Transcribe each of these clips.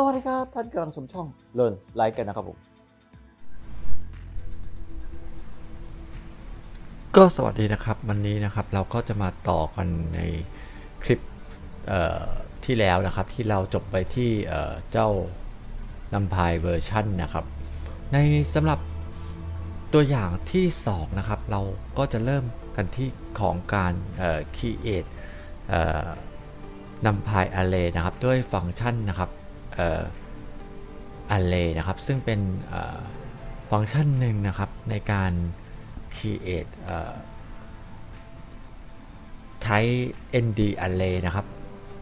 สวัสดีครับ ท่านกำลังชมช่องเลินไลค์กันนะครับผม ก็สวัสดีนะครับ วันนี้นะครับเราก็จะมาต่อกันในคลิปที่แล้วนะครับ ที่เราจบไปที่เจ้านำพายเวอร์ชันนะครับ ในสำหรับตัวอย่างที่ 2 นะครับ เราก็จะเริ่มกันที่ของการเอ่อ create เอ่อนำพาย array นะครับ ด้วยฟังก์ชันนะครับ อ่อ array นะครับ ซึ่งเป็นฟังก์ชันหนึ่งนะครับในการ create เอ่อ type nd array นะครับ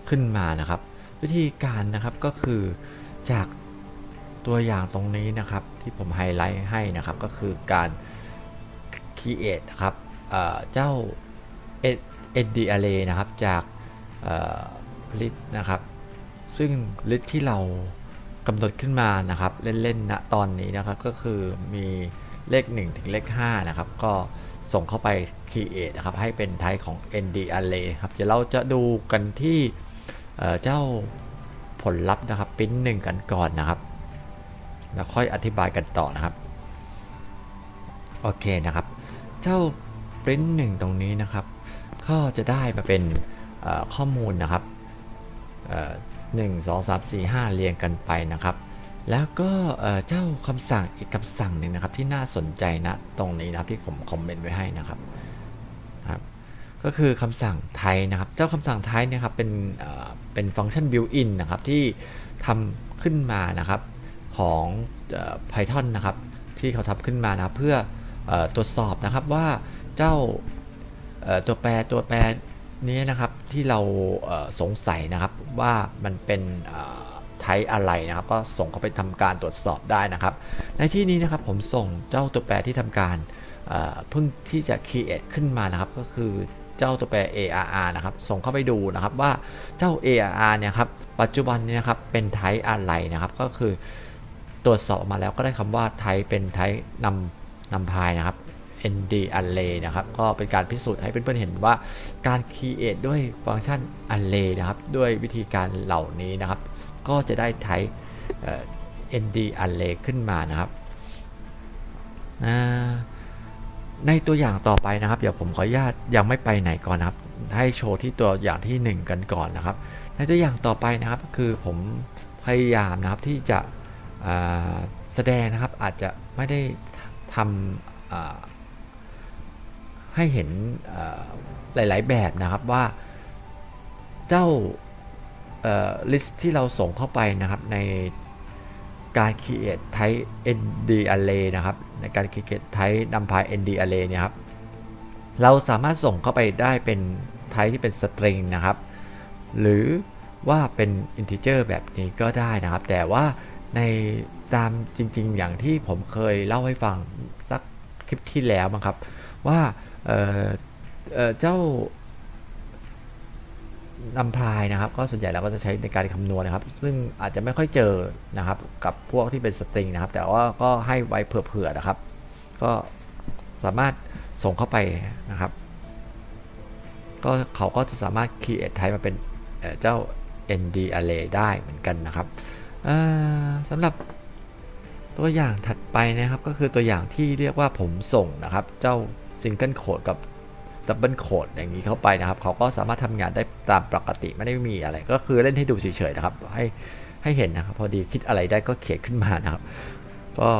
ขึ้นมานะครับ วิธีการนะครับก็คือจากตัวอย่างตรงนี้นะครับ ที่ผมไฮไลท์ให้นะครับ ก็คือการ create นะครับเอ่อเจ้า nd array นะครับจากเอ่อ list นะครับ ซึ่ง list ที่เรากำหนดขึ้นมานะครับ เล่นๆนะตอนนี้นะครับก็คือมีเลข 1 ถึงเลข 5 นะครับ ก็ส่งเข้าไป create นะครับ ให้เป็น type ของ nd array ครับเดี๋ยวเราจะดูกันที่เเจ้าผลลัพธ์นะครับ print หนึ่งกันก่อนนะครับ แล้วค่อยอธิบายกันต่อนะครับ โอเคนะครับ เจ้า print หนึ่งตรงนี้นะครับ ก็จะได้มาเป็นข้อมูลนะครับ เอ่อหนึ่งสองสามสี่ห้าเรียงกันไปนะครับ แล้วก็เจ้าคำสั่งอีกคำสั่งหนึ่งนะครับที่น่าสนใจนะตรงนี้นะที่ผมคอมเมนต์ไว้ให้นะครับครับ ก็คือคำสั่งไทยนะครับ เจ้าคำสั่งไทยเนี่ยครับเป็นเป็นฟังก์ชัน built-in นะครับที่ทำขึ้นมานะครับของเอ่อ Python นะครับที่เขาทำขึ้นมานะเพื่ออตรวจสอบนะครับว่าเจ้าตัวแปรตัวแปร นี้นะครับที่เราสงสัยนะครับว่ามันเป็นไทป์อะไรนะครับ ก็ส่งเข้าไปทำการตรวจสอบได้นะครับ ในที่นี้นะครับผมส่งเจ้าตัวแปรที่ทำการเพิ่งที่จะ create ขึ้นมานะครับ ก็คือเจ้าตัวแปร ARR นะครับ ส่งเข้าไปดูนะครับว่าเจ้า ARR เนี่ยครับ ปัจจุบันเนี่ยนะครับ เป็นไทป์อะไรนะครับ ก็คือตรวจสอบมาแล้วก็ได้คำว่าไทป์เป็นไทป์นำนำพายนะครับ nd array นะครับ ก็เป็นการพิสูจน์ให้เพื่อนๆเห็นว่าการ create ด้วยฟังก์ชัน array นะครับ ด้วยวิธีการเหล่านี้นะครับ ก็จะได้ไทป์เอ่อ nd array ขึ้นมานะครับในตัวอย่างต่อไปนะครับ เดี๋ยวผมขออนุญาตยังไม่ไปไหนก่อนนะครับ ให้โชว์ที่ตัวอย่างที่ 1 กันก่อนนะครับ ในตัวอย่างต่อไปนะครับ คือผมพยายามนะครับที่จะแสดงนะครับอาจจะไม่ได้ทำ ให้เห็นหลาย ๆ แบบนะครับว่าเจ้าลิสต์ที่เราส่งเข้าไปนะครับในการ create type nd array นะครับในการ create type numpy nd array เนี่ยครับเราสามารถส่งเข้าไปได้เป็น type ที่เป็น string นะครับ หรือว่าเป็น integer แบบนี้ก็ได้นะครับ แต่ว่าในตามจริง ๆ อย่างที่ผมเคยเล่าให้ฟังสักคลิปที่แล้วมั้งครับ ว่า เเจ้านำพายนะครับ ก็ส่วนใหญ่เราก็จะใช้ในการคำนวณนะครับ ซึ่งอาจจะไม่ค่อยเจอนะครับ กับพวกที่เป็นสตริงนะครับ แต่ว่าก็ให้ไว้เผื่อๆนะครับ ก็สามารถส่งเข้าไปนะครับ ก็เขาก็จะสามารถ create type มาเป็นเจ้า nd array ได้เหมือนกันนะครับสำหรับตัวอย่างถัดไปนะครับ ก็คือตัวอย่างที่เรียกว่าผมส่งนะครับ เจ้า single code กับดับเบิลโคดอย่างนี้เข้าไปนะครับ เขาก็สามารถทำงานได้ตามปกติไม่ได้มีอะไร ก็คือเล่นให้ดูเฉยๆนะครับ ให้ให้เห็นนะครับ พอดีคิดอะไรได้ก็เขียนขึ้นมานะครับ ก็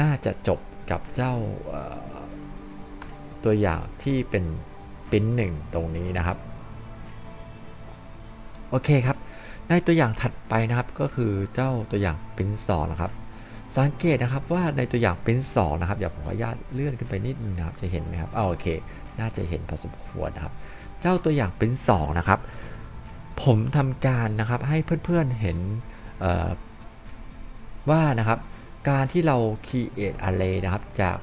น่าจะจบกับเจ้าตัวอย่างที่เป็นปิ้นหนึ่งตรงนี้นะครับ โอเคครับ ในตัวอย่างถัดไปนะครับก็คือเจ้าตัวอย่างปิ้นสองนะครับ สังเกตนะครับว่าในตัวอย่างเปิ้นสองนะครับเดี๋ยวผมขออนุญาตเลื่อนขึ้นไปนิดนึงนะครับ จะเห็นไหมครับเอาโอเค น่าจะเห็นพอสมควรนะครับ เจ้าตัวอย่างเปิ้นสองนะครับ ผมทำการนะครับให้เพื่อนๆเห็นเอ่อว่านะครับ การที่เรา create array นะครับ จาก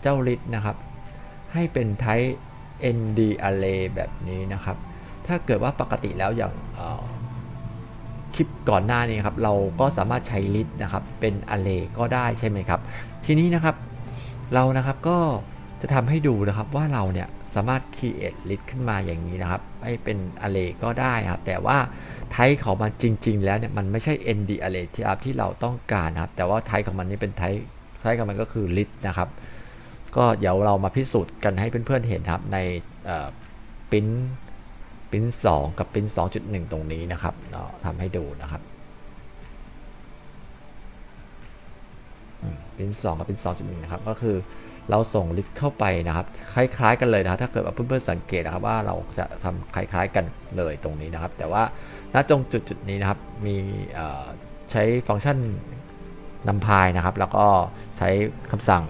เจ้า list นะครับ ให้เป็น type nd array แบบนี้นะครับ ถ้าเกิดว่าปกติแล้วอย่าง คลิปก่อนหน้านี้ครับเราก็สามารถใช้ list นะครับเป็น array ก็ได้ใช่ไหมครับ ทีนี้นะครับเรานะครับก็จะทำให้ดูนะครับว่าเราเนี่ยสามารถ create list ขึ้นมาอย่างนี้นะครับให้เป็น array ก็ได้นะครับ แต่ว่าไทป์ของมันจริง ๆ แล้วเนี่ยมันไม่ใช่ ND array ที่อัพที่เราต้องการนะครับ แต่ว่าไทป์ของมันนี่เป็นไทป์ไทป์ของมันก็คือ list นะครับ ก็เดี๋ยวเรามาพิสูจน์กันให้เพื่อนๆเห็นครับในปิ้น ปิ้นสองกับปิ้นสองจุดหนึ่งตรงนี้นะครับเราทำให้ดูนะครับปิ้นสองกับปิ้นสองจุดหนึ่งนะครับก็คือเราส่งลิสต์เข้าไปนะครับ คล้าย ๆ กันเลยนะครับถ้าเกิดว่าเพื่อนๆสังเกตนะครับว่าเราจะทำคล้าย ๆ กันเลยตรงนี้นะครับ แต่ว่าณตรงจุดๆนี้นะครับมีใช้ฟังก์ชันนำพายนะครับ แล้วก็ใช้คำสั่ง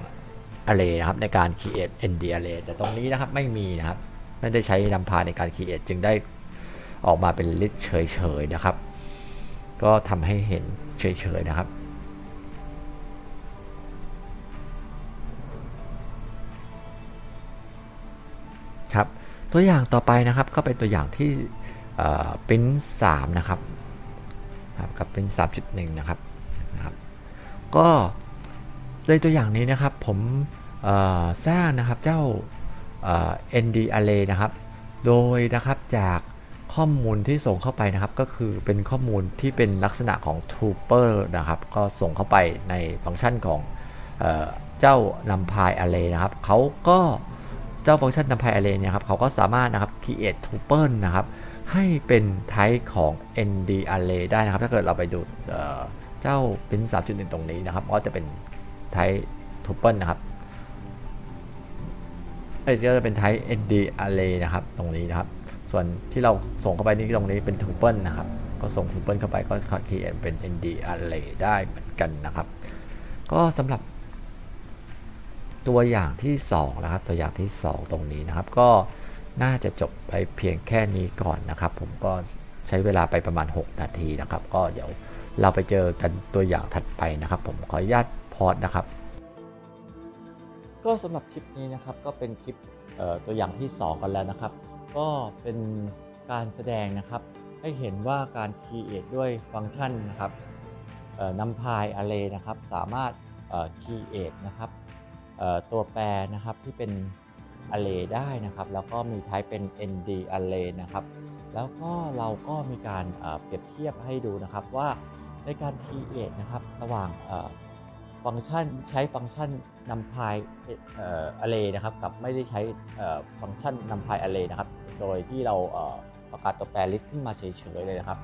array นะครับในการ create nd array แต่ตรงนี้นะครับไม่มีนะครับ ไม่ได้ใช้นำพาในการ create จึงได้ออกมาเป็น list เฉยๆนะครับ ก็ทำให้เห็นเฉยๆนะครับครับตัวอย่างต่อไปนะครับก็เป็นตัวอย่างที่เป็น3นะครับกับเป็น 3.1 นะครับนะครับ ก็ในตัวอย่างนี้นะครับผมสร้างนะครับเจ้า nd array นะครับ โดยนะครับจากข้อมูลที่ส่งเข้าไปนะครับ ก็คือเป็นข้อมูลที่เป็นลักษณะของ tuple นะครับ ก็ส่งเข้าไปในฟังก์ชันของเจ้า numpy array นะครับเขาก็เจ้าฟังก์ชัน numpy array เนี่ยครับเขาก็สามารถนะครับ create tuple นะครับ ให้เป็น type ของ nd array ได้นะครับ ถ้าเกิดเราไปดูเจ้าเป็น3.1 ตรงนี้นะครับ ก็จะเป็น type tuple นะครับ ก็จะเป็น type nd array นะครับ ตรงนี้นะครับ ส่วนที่เราส่งเข้าไปนี่ตรงนี้เป็น tuple นะครับ ก็ส่ง tuple เข้าไปก็ create เป็น nd array ได้เหมือนกันนะครับ ก็สำหรับ ตัวอย่างที่ 2 นะครับ ตัวอย่างที่ 2 ตรงนี้นะครับ ก็น่าจะจบไปเพียงแค่นี้ก่อนนะครับ ผมก็ใช้เวลาไปประมาณ 6 นาทีนะครับ ก็เดี๋ยวเราไปเจอกันตัวอย่างถัดไปนะครับ ผมขออนุญาตพอดนะครับ ก็สำหรับคลิปนี้นะครับก็เป็นคลิปตัวอย่างที่ 2 กันแล้วนะครับ ก็เป็นการแสดงนะครับ ให้เห็นว่าการ create ด้วยฟังก์ชันนะครับนำพาย array นะครับ สามารถ create นะครับตัวแปรนะครับที่เป็น array ได้นะครับ แล้วก็มี type เป็น nd array นะครับ แล้วก็เราก็มีการเปรียบเทียบให้ดูนะครับว่าในการ create นะครับระหว่าง ฟังก์ชันใช้ฟังก์ชันนำพาย array นะครับกับไม่ได้ใช้ฟังก์ชันนำพาย array นะครับ โดยที่เราประกาศตัวแปร list ขึ้นมาเฉยๆเลยนะครับ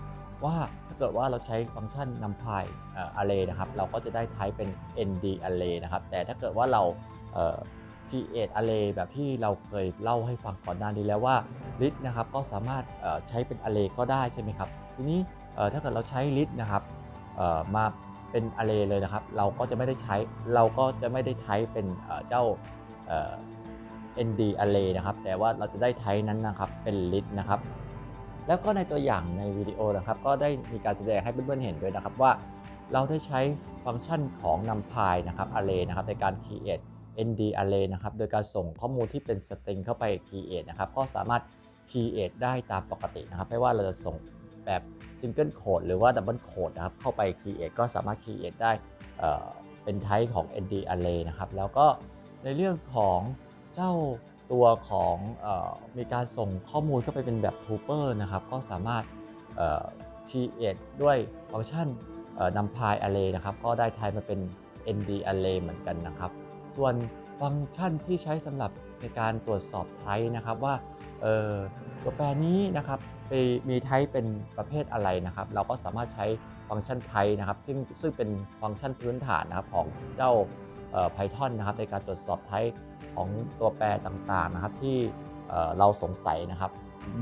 ว่าถ้าเกิดว่าเราใช้ฟังก์ชันนำพาย array นะครับ เราก็จะได้ type เป็น nd array นะครับ แต่ถ้าเกิดว่าเรา create array แบบที่เราเคยเล่าให้ฟังก่อนหน้านี้แล้วว่า list นะครับก็สามารถใช้เป็น array ก็ได้ใช่ไหมครับ ทีนี้ถ้าเกิดเราใช้ list นะครับมา เป็น array เลยนะครับ เราก็จะไม่ได้ใช้เราก็จะไม่ได้ใช้เป็นเจ้า nd array นะครับ แต่ว่าเราจะได้ใช้นั้นนะครับเป็น list นะครับ แล้วก็ในตัวอย่างในวิดีโอนะครับ ก็ได้มีการแสดงให้เพื่อนๆเห็นด้วยนะครับว่า เราได้ใช้ฟังก์ชันของนำพายนะครับ array นะครับในการ create nd array นะครับ โดยการส่งข้อมูลที่เป็น string เข้าไป create นะครับ ก็สามารถ create ได้ตามปกตินะครับ ไม่ว่าเราจะส่ง แบบ single code หรือว่า double code นะครับเข้าไป create ก็สามารถ create ได้เป็น type ของ nd array นะครับ แล้วก็ในเรื่องของเจ้าตัวของอมีการส่งข้อมูลเข้าไปเป็นแบบ tuple นะครับ ก็สามารถ create ด้วยฟังก์ชันนำพาย array นะครับ ก็ได้ type มาเป็น nd array เหมือนกันนะครับ ส่วนฟังก์ชันที่ใช้สำหรับในการตรวจสอบไทป์นะครับว่าตัวแปรนี้นะครับ มีไทป์เป็นประเภทอะไรนะครับ เราก็สามารถใช้ฟังก์ชันไทป์นะครับ ซึ่งซึ่งเป็นฟังก์ชันพื้นฐานนะครับของเจ้า Python นะครับ ในการตรวจสอบไทป์ของตัวแปรต่างๆนะครับ ที่เราสงสัยนะครับ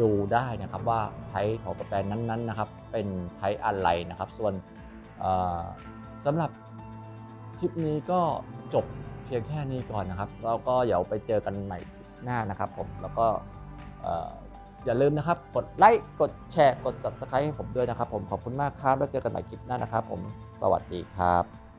ดูได้นะครับว่าไทป์ของตัวแปรนั้นๆนะครับ เป็นไทป์อะไรนะครับ ส่วนสำหรับคลิปนี้ก็จบเพียงแค่นี้ก่อนนะครับ แล้วก็เดี๋ยวไปเจอกันใหม่หน้านะครับผมแล้วก็ อย่าลืมนะครับ กดไลค์กดแชร์กด Subscribe ให้ผมด้วยนะครับผมขอบคุณมากครับ แล้วเจอกันใหม่คลิปหน้านะครับผมสวัสดีครับ